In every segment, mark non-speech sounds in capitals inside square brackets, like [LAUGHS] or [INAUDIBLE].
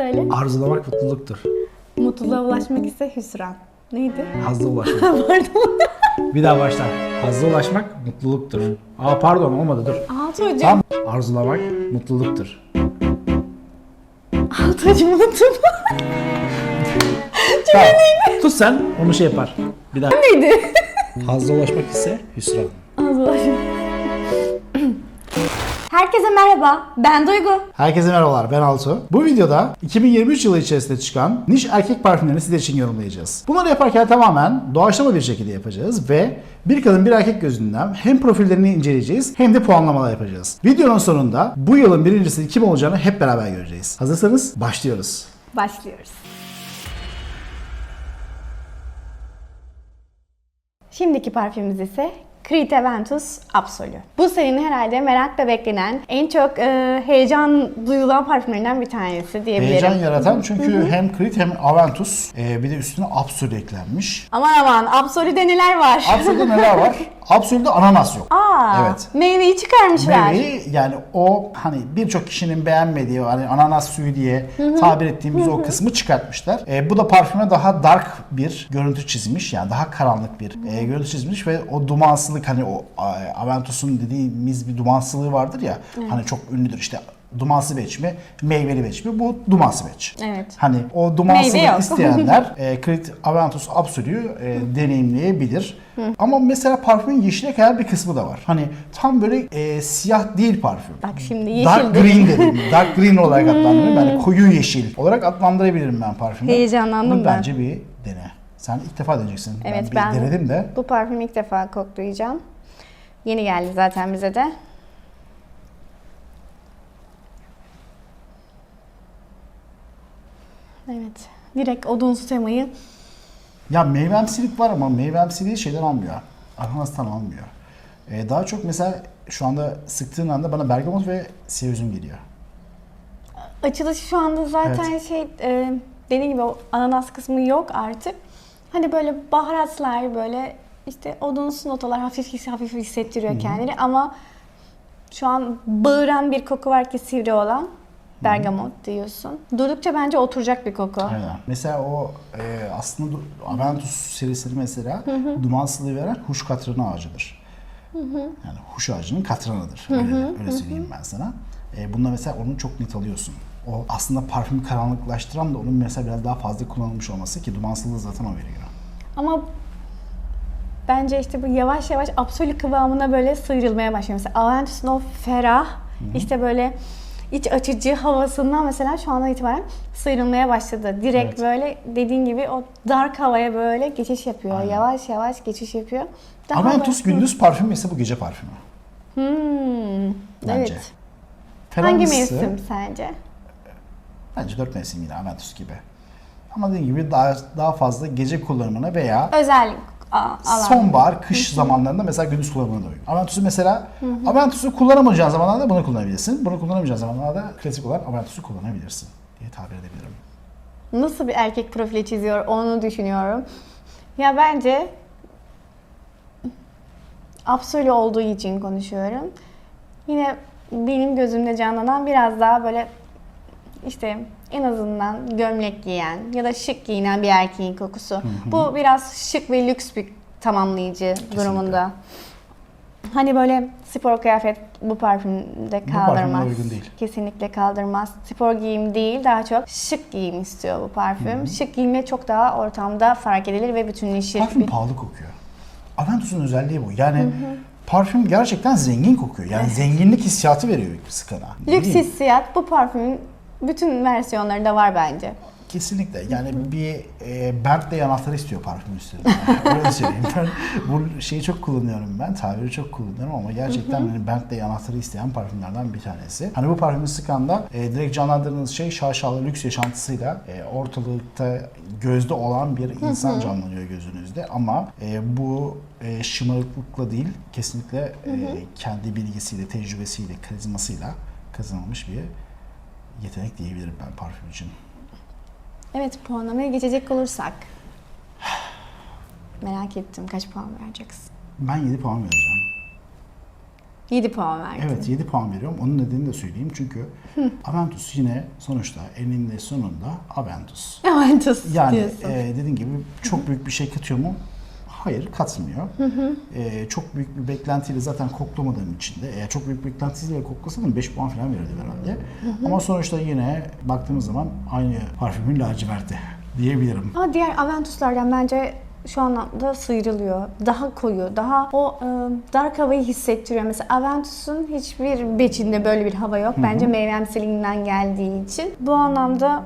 Söyle. Arzulamak mutluluktur. Mutluluğa ulaşmak ise hüsran. Neydi? Hazla ulaşmak. [LAUGHS] Pardon. Bir daha baştan. Hazla ulaşmak mutluluktur. Aa pardon olmadı dur. Altuğcuğum. Tam arzulamak mutluluktur. Altuğcuğum unuttum. [LAUGHS] Tamam. Tut sen onu şey yapar. Bir daha. Neydi? Hazla ulaşmak ise hüsran. Ağzılaşım. Herkese merhaba. Ben Duygu. Herkese merhabalar ben Altu. Bu videoda 2023 yılı içerisinde çıkan niş erkek parfümlerini sizler için yorumlayacağız. Bunları yaparken tamamen doğaçlama bir şekilde yapacağız ve bir kadın bir erkek gözünden hem profillerini inceleyeceğiz hem de puanlamalar yapacağız. Videonun sonunda bu yılın birincisi kim olacağını hep beraber göreceğiz. Hazırsanız başlıyoruz. Başlıyoruz. Şimdiki parfümümüz ise Creed Aventus Absolu. Bu serinin herhalde merakla beklenen, en çok e, heyecan duyulan parfümlerinden bir tanesi diyebilirim. Heyecan yaratan çünkü hem Creed hem Aventus e, bir de üstüne Absolu eklenmiş. Aman aman Absolu'de neler var? Absolu'da neler var? [LAUGHS] Absolu'da ananas yok. Aa, Evet. Meyveyi çıkarmışlar. Meyveyi yani o hani birçok kişinin beğenmediği hani ananas suyu diye tabir ettiğimiz o kısmı çıkartmışlar. E, bu da parfüme daha dark bir görüntü çizmiş yani daha karanlık bir e, görüntü çizmiş ve o dumansılık hani o e, Aventus'un dediğimiz bir dumansılığı vardır ya hani çok ünlüdür işte dumansı beç mi, meyveli beç mi? Bu dumansı beç. Evet. Hani o Meyve dumansılık yok. isteyenler [LAUGHS] e, Creed Aventus Absolu'yu e, deneyimleyebilir. Ama mesela parfümün yeşile kadar bir kısmı da var. Hani tam böyle e, siyah değil parfüm. Bak şimdi yeşil Dark green dedim. [LAUGHS] Dark green olarak adlandırıyorum. Yani koyu yeşil olarak adlandırabilirim ben parfümü. Heyecanlandım Bunu ben. bence bir dene. Sen ilk defa deneyeceksin. Evet bir ben denedim de. bu parfümü ilk defa koklayacağım. Yeni geldi zaten bize de. Evet. Direkt odunsu temayı Ya meyvemsilik var ama meyvemsiliği şeyden almıyor. Ananastan almıyor. E, daha çok mesela şu anda sıktığın anda bana bergamot ve siyah üzüm geliyor. Açılışı şu anda zaten şey e, dediğim gibi o ananas kısmı yok artık. Hani böyle baharatlar böyle işte odunsu notalar hafif hafif hissettiriyor kendini ama şu an bağıran bir koku var ki sivri olan. Bergamot diyorsun. Durdukça bence oturacak bir koku. Aynen. Mesela o e, aslında Aventus serisini mesela dumansılığı veren huş katranı ağacıdır. Yani huş ağacının katranıdır. Öyle, öyle söyleyeyim ben sana. E, bunda mesela onu çok net alıyorsun. O aslında parfümü karanlıklaştıran da onun mesela biraz daha fazla kullanılmış olması ki dumansızlığı zaten o veriyor. Ama bence işte bu yavaş yavaş absolut kıvamına böyle sıyrılmaya başlıyor. Mesela Aventus'un o ferah, işte böyle iç açıcı havasından mesela şu andan itibaren sıyrılmaya başladı. Direkt Evet. böyle dediğin gibi o dark havaya böyle geçiş yapıyor. Yavaş yavaş geçiş yapıyor. Daha Aventus böyle- gündüz parfümü ise bu gece parfümü. Hmm, Bence. evet. Hangi Ferahlısı- mevsim sence? Bence dört mevsim yine Aventus gibi. Ama dediğim gibi daha, daha fazla gece kullanımına veya Özel alan. Sonbahar, kış zamanlarında mesela gündüz kullanımına da uygun. Aventus'u mesela, Aventus'u kullanamayacağın zamanlarda bunu kullanabilirsin. Bunu kullanamayacağın zamanlarda klasik olan Aventus'u kullanabilirsin diye tabir edebilirim. Nasıl bir erkek profili çiziyor onu düşünüyorum. Ya bence Absolu olduğu için konuşuyorum. Yine benim gözümde canlanan biraz daha böyle işte en azından gömlek giyen ya da şık giyinen bir erkeğin kokusu. Bu biraz şık ve lüks bir tamamlayıcı durumunda. Hani böyle spor kıyafet bu parfümde Bu kaldırmaz. parfüme uygun değil. Kesinlikle kaldırmaz. Spor giyim değil, daha çok şık giyim istiyor bu parfüm. Şık giyimle çok daha ortamda fark edilir ve bütünleşir. Parfüm Bir- pahalı kokuyor. Aventus'un özelliği bu. Yani parfüm gerçekten zengin kokuyor. Yani zenginlik hissiyatı veriyor sıkana. Lüks hissiyat bu parfümün bütün versiyonlarında var bence. Kesinlikle. Yani bir e, Bentley anahtarı istiyor parfüm üstünde. [LAUGHS] Öyle söyleyeyim. Ben bu şeyi çok kullanıyorum ben. Tabiri çok kullanıyorum ama gerçekten hani Bentley anahtarı isteyen parfümlerden bir tanesi. Hani bu parfümü sıkanda e, direkt canlandırdığınız şey şaşalı lüks yaşantısıyla e, ortalıkta gözde olan bir insan canlanıyor gözünüzde. Ama e, bu e, şımarıklıkla değil, kesinlikle e, kendi bilgisiyle, tecrübesiyle, karizmasıyla kazanılmış bir yetenek diyebilirim ben parfüm için. Evet puanlamaya geçecek olursak. Merak ettim kaç puan vereceksin? Ben 7 puan vereceğim. 7 puan verdin. Evet 7 puan veriyorum. Onun nedenini de söyleyeyim. Çünkü Aventus yine sonuçta eninde sonunda Aventus. Aventus Yani diyorsun. e, dediğim gibi çok büyük bir şey katıyor mu? Hayır katmıyor. E, çok büyük bir beklentiyle zaten koklamadığım için de eğer çok büyük bir beklentisiyle koklasaydım 5 puan falan verirdim herhalde. Ama sonuçta yine baktığımız zaman aynı parfümün laciverti diyebilirim. Ama diğer Aventus'lardan bence şu anlamda sıyrılıyor. Daha koyu, daha o e, dark havayı hissettiriyor. Mesela Aventus'un hiçbir beçinde böyle bir hava yok. Bence meyvemsiliğinden geldiği için. Bu anlamda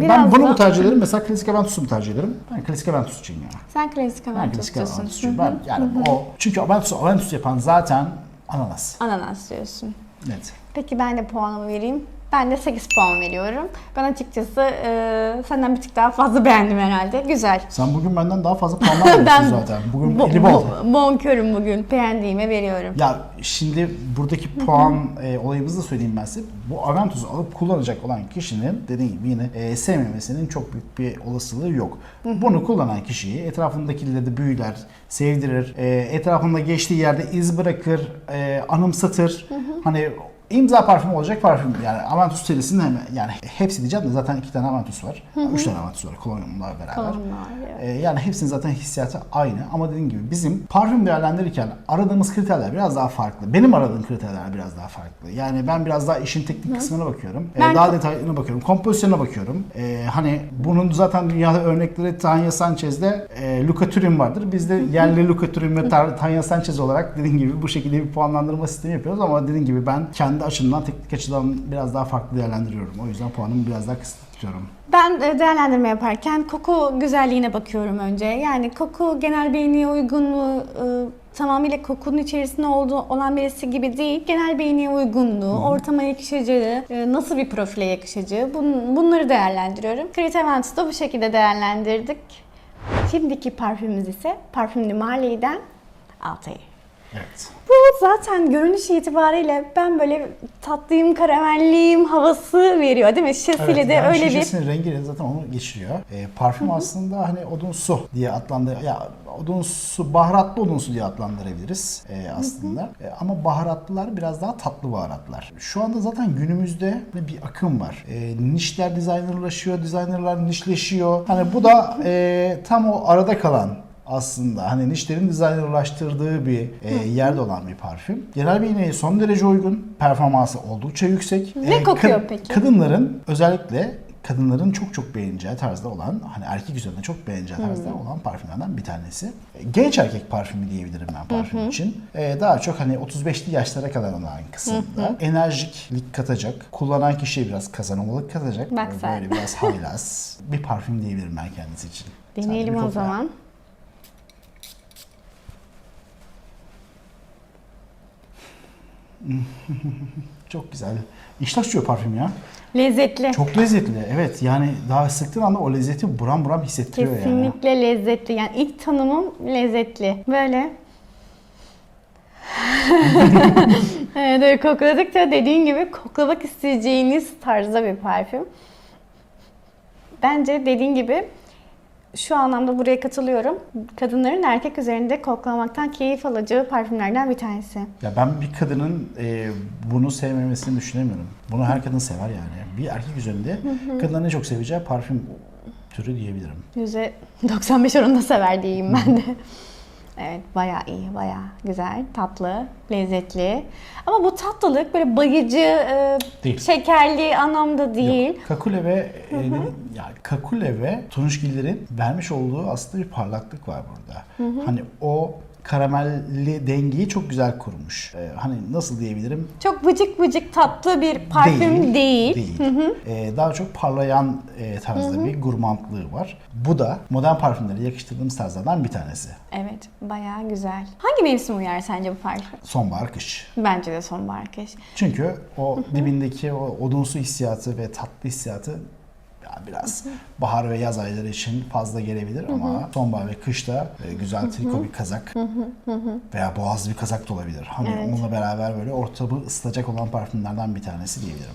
biraz ben bunu da- mu tercih ederim? Mesela klasik Aventus'u mu tercih ederim? Ben klasik Aventus'cuyum ya. Sen klasik Ben Aventus klasik. Aventus'cuyum. Ben yani o çünkü Aventus Aventus yapan zaten ananas. Ananas diyorsun. Net. Peki ben de puanımı vereyim. Ben de 8 puan veriyorum. Ben açıkçası e, senden bir tık daha fazla [LAUGHS] beğendim herhalde. Güzel. Sen bugün benden daha fazla [LAUGHS] veriyorsun Ben zaten. Bugün bo- eli bol. bo- bonkörüm bugün. Beğendiğime veriyorum. Ya şimdi buradaki puan e, olayımızı da söyleyeyim ben size. Bu Aventus'u alıp kullanacak olan kişinin dediğim gibi yine e, sevmemesinin çok büyük bir olasılığı yok. Bunu kullanan kişiyi etrafındakileri de büyüler, sevdirir, e, etrafında geçtiği yerde iz bırakır, e, anımsatır. Hani imza parfüm olacak parfüm yani Aventus serisinin hemen yani hepsi diyeceğim de zaten iki tane Aventus var. Üç tane Aventus var kolonyumla beraber. Kolonyumla, evet. Ee, yani hepsinin zaten hissiyatı aynı ama dediğim gibi bizim parfüm değerlendirirken aradığımız kriterler biraz daha farklı. Benim aradığım kriterler biraz daha farklı. Yani ben biraz daha işin teknik kısmına bakıyorum. Ee, Ben- daha detaylarına bakıyorum. Kompozisyona bakıyorum. Ee, hani bunun zaten dünyada örnekleri Tanya Sanchez'de e, Luca Turin vardır. Biz de yerli Luca Turin ve Tanya Sanchez olarak dediğim gibi bu şekilde bir puanlandırma sistemi yapıyoruz ama dediğim gibi ben kendi açımdan teknik açıdan biraz daha farklı değerlendiriyorum. O yüzden puanımı biraz daha kısıtlı tutuyorum. Ben e, değerlendirme yaparken koku güzelliğine bakıyorum önce. Yani koku genel beğeniye uygun mu? e, tamamıyla kokunun içerisinde olduğu olan birisi gibi değil. Genel beğeniye uygunluğu, ortama yakışacağı, e, nasıl bir profile yakışacağı bun- bunları değerlendiriyorum. Creative da bu şekilde değerlendirdik. Şimdiki parfümümüz ise Parfümlü Marley'den Altair. Evet. Bu zaten görünüş itibariyle ben böyle tatlıyım, karamelliyim havası veriyor değil mi? Şişesiyle Evet, de yani öyle bir şişesinin rengiyle zaten onu geçiriyor. E, parfüm aslında hani odunsu diye adlandır ya odunsu baharatlı odunsu diye adlandırabiliriz e, aslında. E, ama baharatlılar biraz daha tatlı baharatlar. Şu anda zaten günümüzde bir akım var. E, nişler dizaynerlaşıyor, dizaynerlar nişleşiyor. Hani bu da e, tam o arada kalan aslında hani nişlerin dizaynerlaştırdığı bir e, yerde olan bir parfüm. Genel beğeniye son derece uygun. Performansı oldukça yüksek. Ne E, kokuyor kad- peki? Kadınların özellikle kadınların çok çok beğeneceği tarzda olan hani erkek üzerinde çok beğeneceği tarzda olan parfümlerden bir tanesi. Genç erkek parfümü diyebilirim ben parfüm için. E, daha çok hani 35'li yaşlara kadar olan kısımda enerjiklik katacak. Kullanan kişiye biraz kazanımlılık katacak. Bak sen. Böyle biraz haylaz bir parfüm diyebilirim ben kendisi için. Deneyelim o bir kokla. zaman. [LAUGHS] Çok güzel. İştah açıyor parfüm ya. Lezzetli. Çok lezzetli. Evet yani daha sıktığın anda o lezzeti buram buram hissettiriyor yani. Kesinlikle lezzetli. Yani ilk tanımım lezzetli. Böyle. [LAUGHS] evet, öyle kokladıkça dediğin gibi koklamak isteyeceğiniz tarzda bir parfüm. Bence dediğin gibi şu anlamda buraya katılıyorum. Kadınların erkek üzerinde koklamaktan keyif alacağı parfümlerden bir tanesi. Ya ben bir kadının e, bunu sevmemesini düşünemiyorum. Bunu her kadın sever yani. Bir erkek üzerinde kadının en çok seveceği parfüm türü diyebilirim. %95 oranında sever diyeyim ben de. Evet bayağı iyi, bayağı güzel, tatlı, lezzetli. Ama bu tatlılık böyle bayıcı, e, Değil. şekerli anlamda değil. Yok, Kakule ve e, yani Kakule ve Tunuşgillerin vermiş olduğu aslında bir parlaklık var burada. Hani o karamelli dengeyi çok güzel kurmuş. E, hani nasıl diyebilirim? Çok vıcık vıcık tatlı bir parfüm değil. Değil. Ee, daha çok parlayan e, tarzda bir gurmantlığı var. Bu da modern parfümlere yakıştırdığımız tarzlardan bir tanesi. Evet, bayağı güzel. Hangi mevsim uyar sence bu parfüm? Sonbahar kış. Bence de sonbahar kış. Çünkü o dibindeki o odunsu hissiyatı ve tatlı hissiyatı biraz bahar ve yaz ayları için fazla gelebilir ama sonbahar ve kışta e, güzel triko bir kazak veya boğazlı bir kazak da olabilir. Hani Evet. onunla beraber böyle ortamı ısıtacak olan parfümlerden bir tanesi diyebilirim.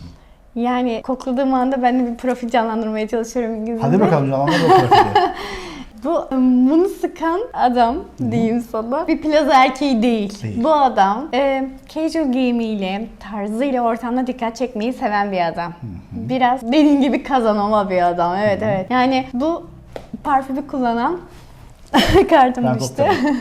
Yani kokladığım anda ben de bir profil canlandırmaya çalışıyorum gözümde. Hadi bakalım canlandır o profili. [LAUGHS] Bu bunu sıkan adam diyeyim sana bir plaza erkeği değil. Değil. Bu adam e, casual giyimiyle, tarzıyla ortamda dikkat çekmeyi seven bir adam. Biraz dediğin gibi kazanama bir adam. Evet evet. Yani bu parfümü kullanan [LAUGHS] kartım koklarım. [LAUGHS]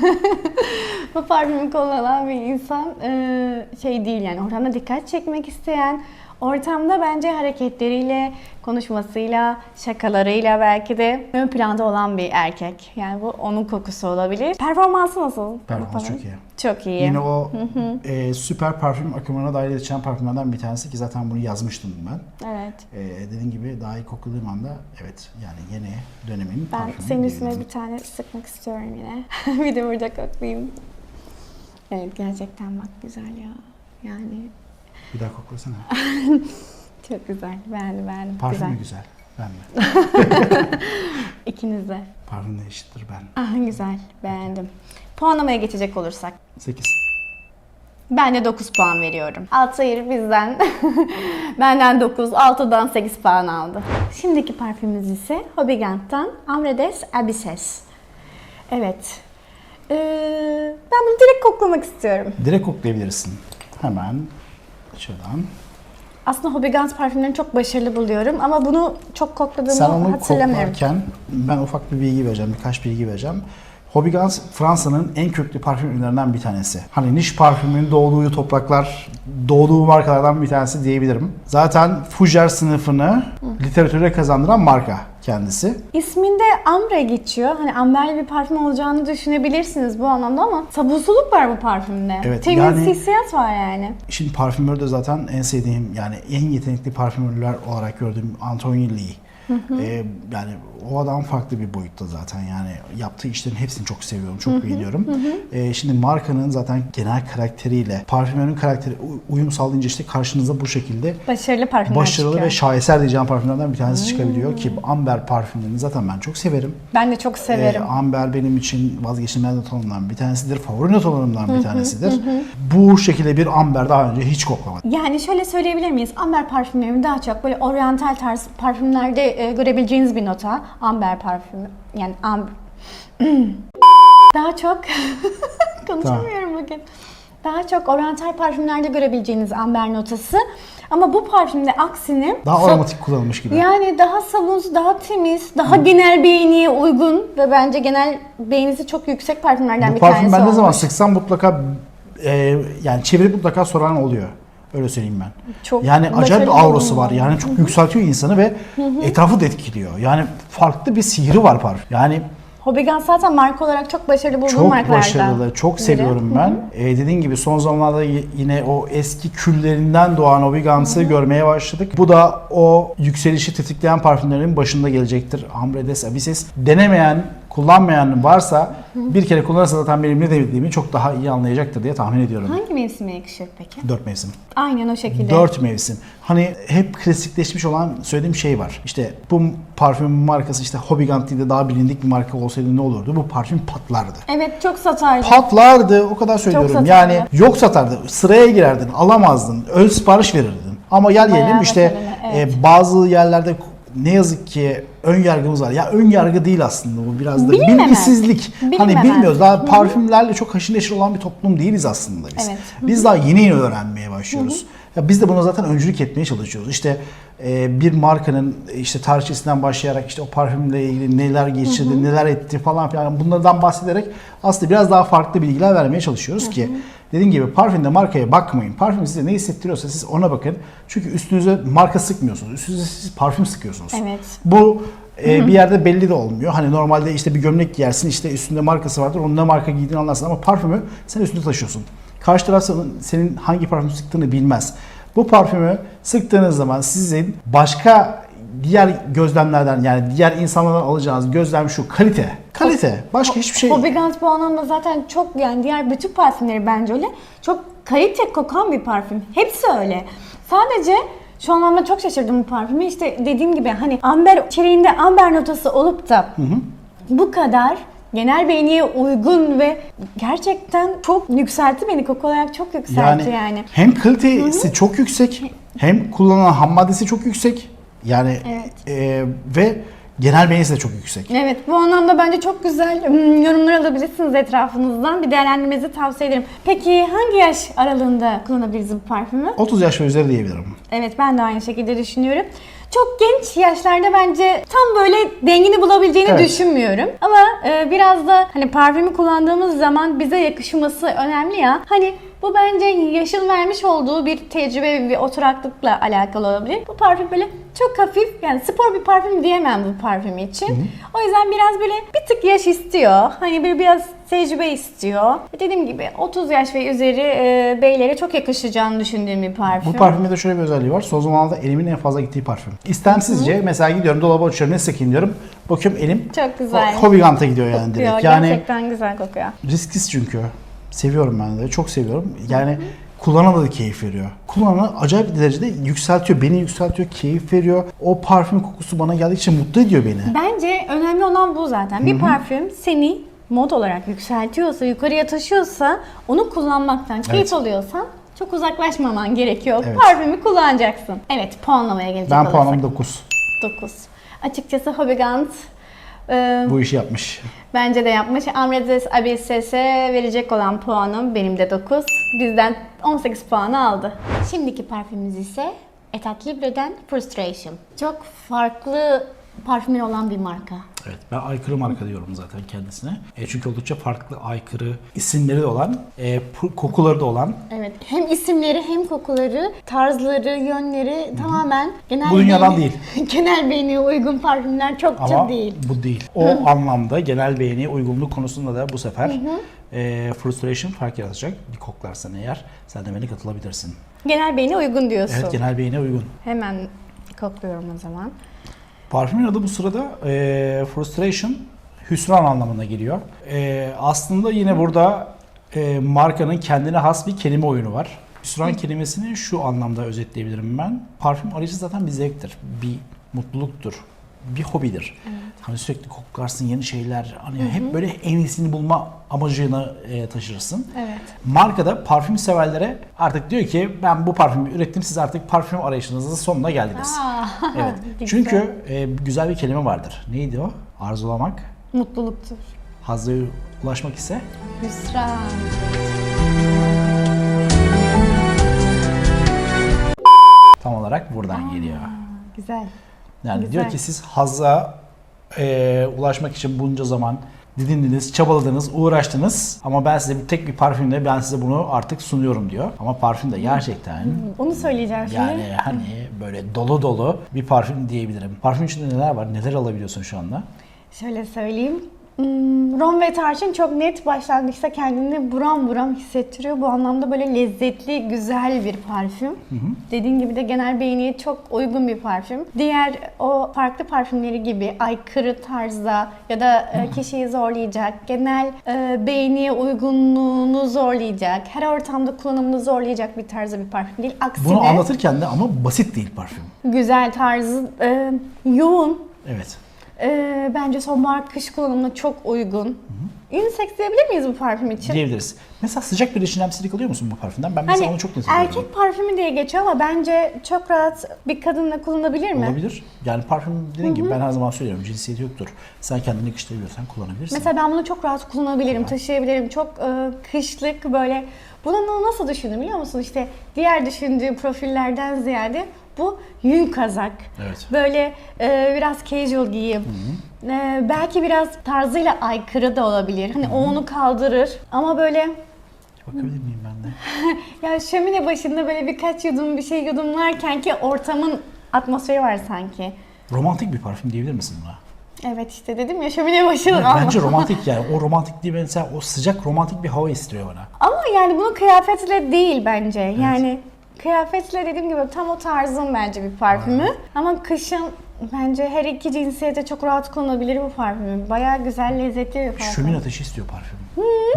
Bu parfümü kullanan bir insan e, şey değil yani ortamda dikkat çekmek isteyen, ortamda bence hareketleriyle, konuşmasıyla, şakalarıyla belki de ön planda olan bir erkek. Yani bu onun kokusu olabilir. Performansı nasıl? Performans çok iyi. Çok iyi. Yine o e, süper parfüm akımına dahil edeceğim parfümlerden bir tanesi ki zaten bunu yazmıştım ben. Evet. E, dediğim gibi daha iyi kokladığım anda evet yani yeni dönemin Ben parfümü senin üstüne diyebilirim. bir tane sıkmak istiyorum yine. [LAUGHS] bir de burada koklayayım. Evet gerçekten bak güzel ya. Yani Bir daha koklasana. [LAUGHS] çok güzel. Beğendim beğendim. Parfüm mü güzel. güzel? Ben mi? [LAUGHS] İkiniz de. Parfüm de eşittir ben. Ah güzel. Beğendim. Puanlamaya geçecek olursak. 8. Ben de 9 puan veriyorum. Altair bizden, [LAUGHS] benden 9, Altı'dan 8 puan aldı. Şimdiki parfümümüz ise Hobbigant'tan Amredes Abysses. Evet. Ee, ben bunu direkt koklamak istiyorum. Direkt koklayabilirsin. Hemen şuradan. Aslında Hobbigant parfümlerini çok başarılı buluyorum ama bunu çok kokladığımı Sen onu hatırlamıyorum. koklarken ben ufak bir bilgi vereceğim, birkaç bilgi vereceğim. Hobbigans Fransa'nın en köklü parfüm ürünlerinden bir tanesi. Hani niş parfümün doğduğu topraklar, doğduğu markalardan bir tanesi diyebilirim. Zaten Fougère sınıfını literatüre kazandıran marka kendisi. İsminde ambre geçiyor. Hani amberli bir parfüm olacağını düşünebilirsiniz bu anlamda ama sabunsuluk var bu parfümde. Evet, Temiz yani- hissiyat var yani. Şimdi parfümör de zaten en sevdiğim yani en yetenekli parfümörler olarak gördüğüm Anthony Lee. Ee, yani o adam farklı bir boyutta zaten yani yaptığı işlerin hepsini çok seviyorum, çok beğeniyorum. Ee, şimdi markanın zaten genel karakteriyle parfümörün karakteri uyum sağlayınca işte karşınıza bu şekilde Başarılı parfümler başarılı çıkıyor. ve şaheser diyeceğim parfümlerden bir tanesi çıkabiliyor ki amber parfümlerini zaten ben çok severim. Ben de çok severim. Ee, amber benim için vazgeçilmez notalarımdan bir tanesidir. Favori notalarımdan bir tanesidir. Bu şekilde bir amber daha önce hiç koklamadım. Yani şöyle söyleyebilir miyiz? Amber parfümlerimi daha çok böyle oryantal tarz parfümlerde e, görebileceğiniz bir nota. Amber parfümü. Yani am [CLEARS THROAT] daha çok [LAUGHS] konuşamıyorum bugün. Daha çok oryantal parfümlerde görebileceğiniz amber notası. Ama bu parfümde aksine Daha aromatik kullanılmış gibi. Yani daha sabunsuz, daha temiz, daha genel beğeniye uygun ve bence genel beğenisi çok yüksek parfümlerden Bu bir parfüm tanesi ben ne zaman olmuş. sıksam mutlaka e, yani çevirip mutlaka soran oluyor. Öyle söyleyeyim ben. Çok yani acayip bir aurası var. Yani çok yükseltiyor insanı ve etrafı da etkiliyor. Yani farklı bir sihri var parfüm. Yani Hobbigant zaten marka olarak çok başarılı bulduğum çok markalardan. başarılı, çok biri. seviyorum ben. E, dediğin gibi son zamanlarda yine o eski küllerinden doğan Obigans'ı görmeye başladık. Bu da o yükselişi tetikleyen parfümlerin başında gelecektir. Ambre des Abysses. Denemeyen, kullanmayan varsa bir kere kullanırsa zaten benim ne dediğimi çok daha iyi anlayacaktır diye tahmin ediyorum. Hangi mevsime yakışır peki? Dört mevsim. Aynen o şekilde. Dört mevsim. Hani hep klasikleşmiş olan söylediğim şey var. İşte bu parfüm markası işte Hobbigant diye de daha bilindik bir marka olsaydı ne olurdu? Bu parfüm patlardı. Evet çok satardı. Patlardı o kadar söylüyorum. satardı. Yani yok satardı. Sıraya girerdin, alamazdın. Ön sipariş verirdin. Ama gel Bayağı gelelim işte evet. e, bazı yerlerde ne yazık ki ön yargımız var. Ya ön yargı değil aslında bu biraz da Bilinmemez. bilgisizlik. Hani Bilinmemez. bilmiyoruz. Daha parfümlerle çok haşır neşir olan bir toplum değiliz aslında biz. Evet. Biz daha yeni yeni öğrenmeye başlıyoruz. Ya biz de buna zaten öncülük etmeye çalışıyoruz. İşte e, bir markanın işte tarihçesinden başlayarak işte o parfümle ilgili neler geçirdi, neler etti falan filan bunlardan bahsederek aslında biraz daha farklı bilgiler vermeye çalışıyoruz ki dediğim gibi parfümde markaya bakmayın. Parfüm size ne hissettiriyorsa siz ona bakın. Çünkü üstünüze marka sıkmıyorsunuz. Üstünüze siz parfüm sıkıyorsunuz. Evet. Bu e, bir yerde belli de olmuyor. Hani normalde işte bir gömlek giyersin işte üstünde markası vardır. Onun ne marka giydiğini anlarsın ama parfümü sen üstünde taşıyorsun. Karşı taraf senin, senin hangi parfüm sıktığını bilmez. Bu parfümü sıktığınız zaman sizin başka diğer gözlemlerden yani diğer insanlardan alacağınız gözlem şu kalite. Kalite. Başka hiçbir şey. Hobbigant bu anlamda zaten çok yani diğer bütün parfümleri bence öyle. Çok kalite kokan bir parfüm. Hepsi öyle. Sadece şu anlamda çok şaşırdım bu parfüme. İşte dediğim gibi hani amber içeriğinde amber notası olup da bu kadar genel beğeniye uygun ve gerçekten çok yükseltti beni. Koku olarak çok yükseltti yani. hem kalitesi çok yüksek hem kullanılan ham maddesi çok yüksek. Yani Evet. e, ve Genel beğenisi de çok yüksek. Evet bu anlamda bence çok güzel hmm, yorumlar alabilirsiniz etrafınızdan. Bir değerlendirmenizi tavsiye ederim. Peki hangi yaş aralığında kullanabiliriz bu parfümü? 30 yaş ve üzeri diyebilirim. Evet ben de aynı şekilde düşünüyorum. Çok genç yaşlarda bence tam böyle dengini bulabileceğini Evet. düşünmüyorum. Ama e, biraz da hani parfümü kullandığımız zaman bize yakışması önemli ya. Hani bu bence yaşın vermiş olduğu bir tecrübe ve oturaklıkla alakalı olabilir. Bu parfüm böyle çok hafif yani spor bir parfüm diyemem bu parfüm için. O yüzden biraz böyle bir tık yaş istiyor. Hani bir biraz tecrübe istiyor. Dediğim gibi 30 yaş ve üzeri e, beylere çok yakışacağını düşündüğüm bir parfüm. Bu parfümde de şöyle bir özelliği var. Son zamanlarda elimin en fazla gittiği parfüm. İstemsizce mesela gidiyorum dolaba açıyorum ne sıkayım diyorum. Bakıyorum elim Çok güzel. Hobigant'a gidiyor yani Kokuyor, direkt. Yani Gerçekten güzel kokuyor. risksiz çünkü. Seviyorum ben de. Çok seviyorum. Yani kullanana da keyif veriyor. Kullanana acayip derecede yükseltiyor. Beni yükseltiyor, keyif veriyor. O parfüm kokusu bana geldikçe mutlu ediyor beni. Bence önemli olan bu zaten. Bir parfüm seni mod olarak yükseltiyorsa, yukarıya taşıyorsa, onu kullanmaktan keyif Evet. alıyorsan çok uzaklaşmaman gerekiyor. Evet. Parfümü kullanacaksın. Evet, puanlamaya gelecek Ben olursak. puanım 9. 9. Açıkçası Hobigant e, Bu işi yapmış. bence de yapmış. Amredes Abisses'e verecek olan puanım benim de 9. Bizden 18 puanı aldı. Şimdiki parfümümüz ise Etat Libre'den Frustration. Çok farklı parfümün olan bir marka. Evet ben aykırı marka diyorum zaten kendisine. E, çünkü oldukça farklı aykırı isimleri de olan, e, kokuları da olan. Evet. Hem isimleri hem kokuları, tarzları, yönleri tamamen genel Bu dünyadan beğeni- [LAUGHS] genel beğeniye uygun parfümler çok Ama değil. bu değil. O anlamda genel beğeniye uygunluk konusunda da bu sefer e, frustration fark yaratacak. Bir koklarsan eğer sen de beni katılabilirsin. Genel beğeniye uygun diyorsun. Evet genel beğeniye uygun. Hemen kokluyorum o zaman. Parfümün adı bu sırada e, frustration, hüsran anlamına geliyor. E, aslında yine burada e, markanın kendine has bir kelime oyunu var. Hüsran kelimesini şu anlamda özetleyebilirim ben. Parfüm arayışı zaten bir zevktir, bir mutluluktur, bir hobidir. Hani sürekli koklarsın yeni şeyler, hani hep böyle en iyisini bulma amacını e, taşırsın. Evet. Markada parfüm severlere artık diyor ki ben bu parfümü ürettim siz artık parfüm arayışınızın sonuna geldiniz. Aa, [LAUGHS] Evet. güzel. Çünkü e, güzel bir kelime vardır. Neydi o? Arzulamak, mutluluktur. hazza ulaşmak ise Hüsran. tam olarak buradan geliyor. Güzel. Yani güzel. diyor ki siz hazza e, ulaşmak için bunca zaman didindiniz, çabaladınız, uğraştınız ama ben size bir tek bir parfümle ben size bunu artık sunuyorum diyor. Ama parfüm de gerçekten Onu söyleyeceğim şimdi. yani hani böyle dolu dolu bir parfüm diyebilirim. Parfüm içinde neler var? Neler alabiliyorsun şu anda? Şöyle söyleyeyim. Hmm, Rom ve tarçın çok net başlangıçta kendini buram buram hissettiriyor. Bu anlamda böyle lezzetli, güzel bir parfüm. Dediğin gibi de genel beğeniye çok uygun bir parfüm. Diğer o farklı parfümleri gibi aykırı tarzda ya da e, kişiyi zorlayacak, genel e, beğeniye uygunluğunu zorlayacak, her ortamda kullanımını zorlayacak bir tarzda bir parfüm değil. Aksine Bunu anlatırken de ama basit değil parfüm. güzel tarzı, e, yoğun, Evet. Ee, bence sonbahar kış kullanımına çok uygun. Unisex diyebilir miyiz bu parfüm için? Diyebiliriz. Mesela sıcak bir reçinemsilik alıyor musun bu parfümden? Ben mesela Hani onu çok net erkek parfümü diye geçiyor ama bence çok rahat bir kadınla kullanabilir mi? Olabilir. Yani parfüm dediğim gibi ben her zaman söylüyorum cinsiyeti yoktur. Sen kendini yakıştırabiliyorsan kullanabilirsin. Mesela ben bunu çok rahat kullanabilirim, taşıyabilirim. Çok e, kışlık böyle. Bunu nasıl düşündüm biliyor musun? İşte diğer düşündüğüm profillerden ziyade bu yün kazak. Evet. Böyle e, biraz casual giyim. E, belki biraz tarzıyla aykırı da olabilir. Hani o onu kaldırır. Ama böyle Bakabilir miyim ben de? [LAUGHS] Ya şömine başında böyle birkaç yudum bir şey yudumlarken ki ortamın atmosferi var sanki. Romantik bir parfüm diyebilir misin buna? Evet işte dedim ya şömine başında Evet, bence romantik [LAUGHS] yani. O romantik değil mesela o sıcak romantik bir hava istiyor bana. Ama yani bunu kıyafetle değil bence. Yani kıyafetle dediğim gibi tam o tarzın bence bir parfümü. Ama kışın bence her iki cinsiyete çok rahat kullanılabilir bu parfümü. Bayağı güzel, lezzetli bir parfüm. Şömine ateşi istiyor parfüm.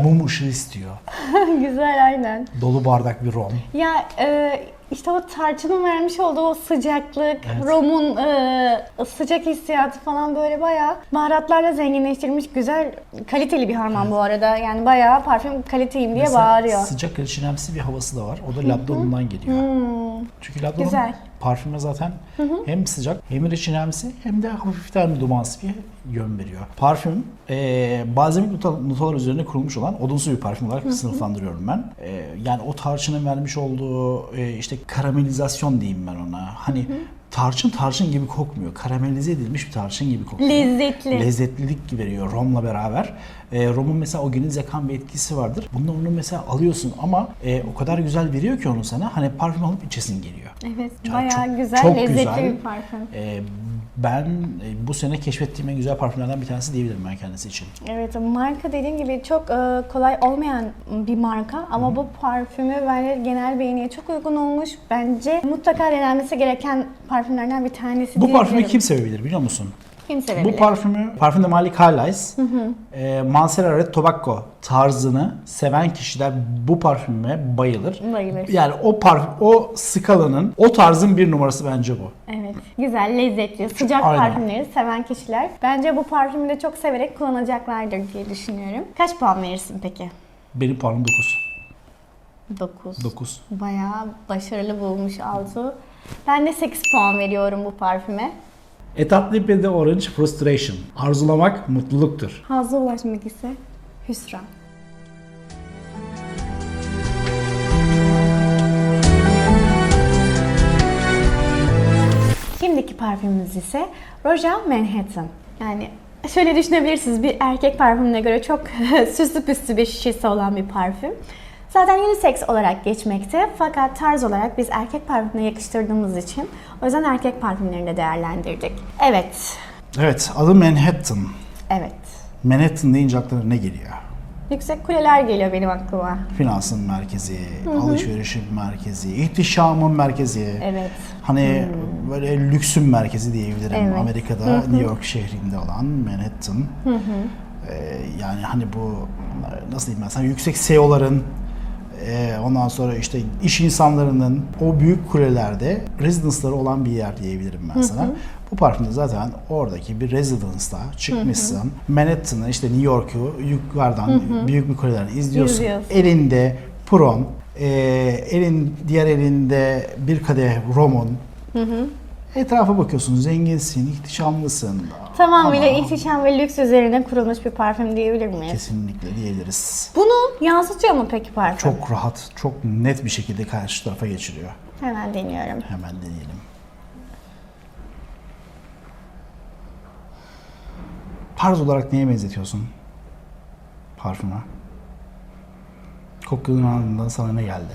Mum ışığı istiyor. [LAUGHS] güzel aynen. Dolu bardak bir rom. Ya e, işte o tarçının vermiş olduğu o sıcaklık, Evet. romun e, sıcak hissiyatı falan böyle bayağı baharatlarla zenginleştirilmiş güzel, kaliteli bir harman bu arada. Yani bayağı parfüm kaliteyim diye Mesela bağırıyor. Sıcak reçinemsi bir havası da var. O da labdanondan geliyor. Hmm, Çünkü labdanon Güzel. Parfüme zaten hem sıcak hem reçinemsi hem de hafiften dumansı bir yön veriyor. Parfüm e, balzamik nota- notalar üzerine kurulmuş olan odunsu bir parfüm olarak sınıflandırıyorum ben. E, yani o tarçının vermiş olduğu e, işte karamelizasyon diyeyim ben ona. Hani tarçın tarçın gibi kokmuyor. Karamelize edilmiş bir tarçın gibi kokuyor. Lezzetli. Lezzetlilik veriyor romla beraber. E, romun mesela o geniz yakan bir etkisi vardır. Bunda onu mesela alıyorsun ama e, o kadar güzel veriyor ki onu sana. Hani parfüm alıp içesin geliyor. Evet, Yani bayağı çok- güzel, çok lezzetli güzel. bir parfüm. E, ben e, bu sene keşfettiğim en güzel parfümlerden bir tanesi diyebilirim ben kendisi için. Evet, marka dediğim gibi çok e, kolay olmayan bir marka ama bu parfümü bence genel beğeniye çok uygun olmuş. Bence mutlaka denenmesi gereken parfümlerden bir tanesi Bu parfümü diyebilirim. kim sevebilir biliyor musun? Kim sevebilir? Bu parfümü, parfümde Malik Carlisle, e, Mancera Red Tobacco tarzını seven kişiler bu parfüme bayılır. Bayılır. Yani o parfüm, o skalanın, o tarzın bir numarası bence bu. Evet, güzel, lezzetli, sıcak Aynen. parfümleri seven kişiler bence bu parfümü de çok severek kullanacaklardır diye düşünüyorum. Kaç puan verirsin peki? Benim puanım 9. 9. 9. Bayağı başarılı bulmuş Altu. Ben de 8 puan veriyorum bu parfüme. Etat Lippe de Orange Frustration. Arzulamak mutluluktur. Hazza ulaşmak ise hüsran. Şimdiki parfümümüz ise Roja Manhattan. Yani şöyle düşünebilirsiniz bir erkek parfümüne göre çok [LAUGHS] süslü püslü bir şişesi olan bir parfüm. Zaten unisex olarak geçmekte fakat tarz olarak biz erkek parfümüne yakıştırdığımız için o yüzden erkek parfümlerini de değerlendirdik. Evet, Evet, adı Manhattan. evet. Manhattan deyince aklına ne geliyor? Yüksek kuleler geliyor benim aklıma. Finansın merkezi, alışverişin merkezi, ihtişamın merkezi. Evet. Hani böyle lüksün merkezi diyebilirim. Evet. Amerika'da New York şehrinde olan Manhattan. Ee, yani hani bu nasıl diyeyim ben sana yüksek CEO'ların e, ondan sonra işte iş insanlarının o büyük kulelerde residence'ları olan bir yer diyebilirim ben sana. Bu parfümde zaten oradaki bir residence'da çıkmışsın. Manhattan'ı işte New York'u yukarıdan büyük bir kuleden izliyorsun. İzliyorsun. Elinde pron, e, elin diğer elinde bir kadeh romun. Etrafa bakıyorsun, zenginsin, ihtişamlısın. Tamamıyla Ama ihtişam ve lüks üzerine kurulmuş bir parfüm diyebilir miyiz? Kesinlikle diyebiliriz. Bunu yansıtıyor mu peki parfüm? Çok rahat, çok net bir şekilde karşı tarafa geçiriyor. Hemen deniyorum. Hemen deneyelim. Tarz olarak neye benzetiyorsun? Parfüme. Kokladığın anında sana ne geldi?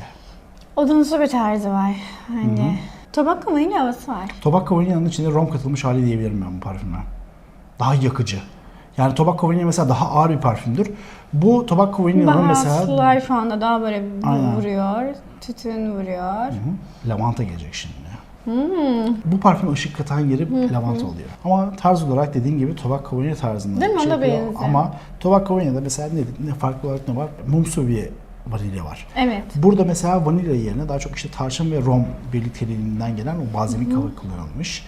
Odunsu bir tarzı var bence. Tobacco vanilya havası var. Tobacco Vanilla'nın içinde rom katılmış hali diyebilirim ben bu parfüme. Daha yakıcı. Yani Tobacco Vanilla mesela daha ağır bir parfümdür. Bu Tobacco Vanilla'nın mesela Baharatlar şu anda daha böyle Aynen. vuruyor. Tütün vuruyor. Hı, lavanta gelecek şimdi. Hmm. Bu parfüm ışık katan yeri lavanta oluyor. Ama tarz olarak dediğin gibi Tobacco Vanilla tarzında Değil mi? şey Ona benziyor. Ama Tobacco Vanilla'da mesela ne, ne farklı olarak ne var? Mumsu bir vanilya var. Evet. Burada mesela vanilya yerine daha çok işte tarçın ve rom birlikteliğinden gelen o balzamik hava kullanılmış.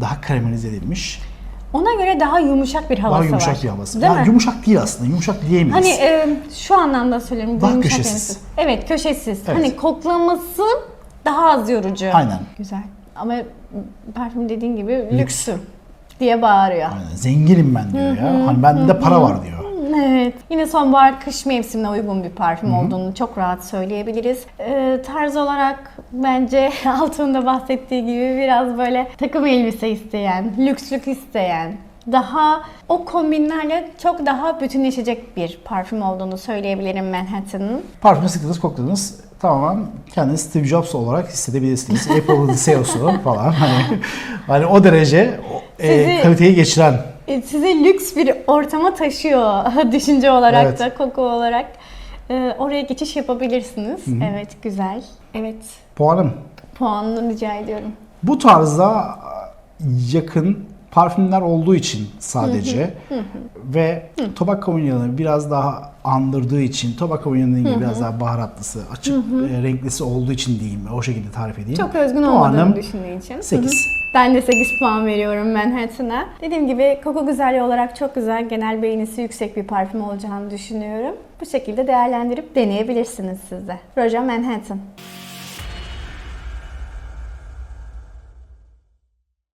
Daha karamelize edilmiş. Ona göre daha yumuşak bir havası Daha yumuşak var. bir havası. Değil Yani mi? yumuşak değil aslında. Yumuşak diyemeyiz. Hani e, şu anlamda söylüyorum. Daha yumuşak köşesiz. demesi. Evet köşesiz. Evet. Hani koklaması daha az yorucu. Aynen. Güzel. Ama parfüm dediğin gibi Lüks. lüksü diye bağırıyor. Aynen. Zenginim ben diyor ya. Hani bende de para var diyor. Evet. Yine sonbahar kış mevsimine uygun bir parfüm olduğunu çok rahat söyleyebiliriz. Ee, tarz olarak bence [LAUGHS] altında bahsettiği gibi biraz böyle takım elbise isteyen, lükslük isteyen, daha o kombinlerle çok daha bütünleşecek bir parfüm olduğunu söyleyebilirim Manhattan'ın. Parfümü sıktınız, kokladınız. Tamamen kendinizi Steve Jobs olarak hissedebilirsiniz. [LAUGHS] Apple'ın CEO'su falan. Hani, hani o derece e, Sizi- kaliteyi geçiren E, Sizi lüks bir ortama taşıyor [LAUGHS] düşünce olarak Evet. da, koku olarak. Ee, oraya geçiş yapabilirsiniz. Evet, güzel. Evet, puanım. puanını rica ediyorum. Bu tarzda yakın parfümler olduğu için sadece ve Tobacco Vanilla'nı biraz daha andırdığı için Tobacco Vanilla'nın gibi biraz daha baharatlısı, açık e, renklisi olduğu için diyeyim. O şekilde tarif edeyim. Çok özgün olmadığını düşündüğü için. 8. Ben de 8 puan veriyorum Manhattan'a. Dediğim gibi koku güzelliği olarak çok güzel, genel beğenisi yüksek bir parfüm olacağını düşünüyorum. Bu şekilde değerlendirip deneyebilirsiniz siz de. Roja Manhattan.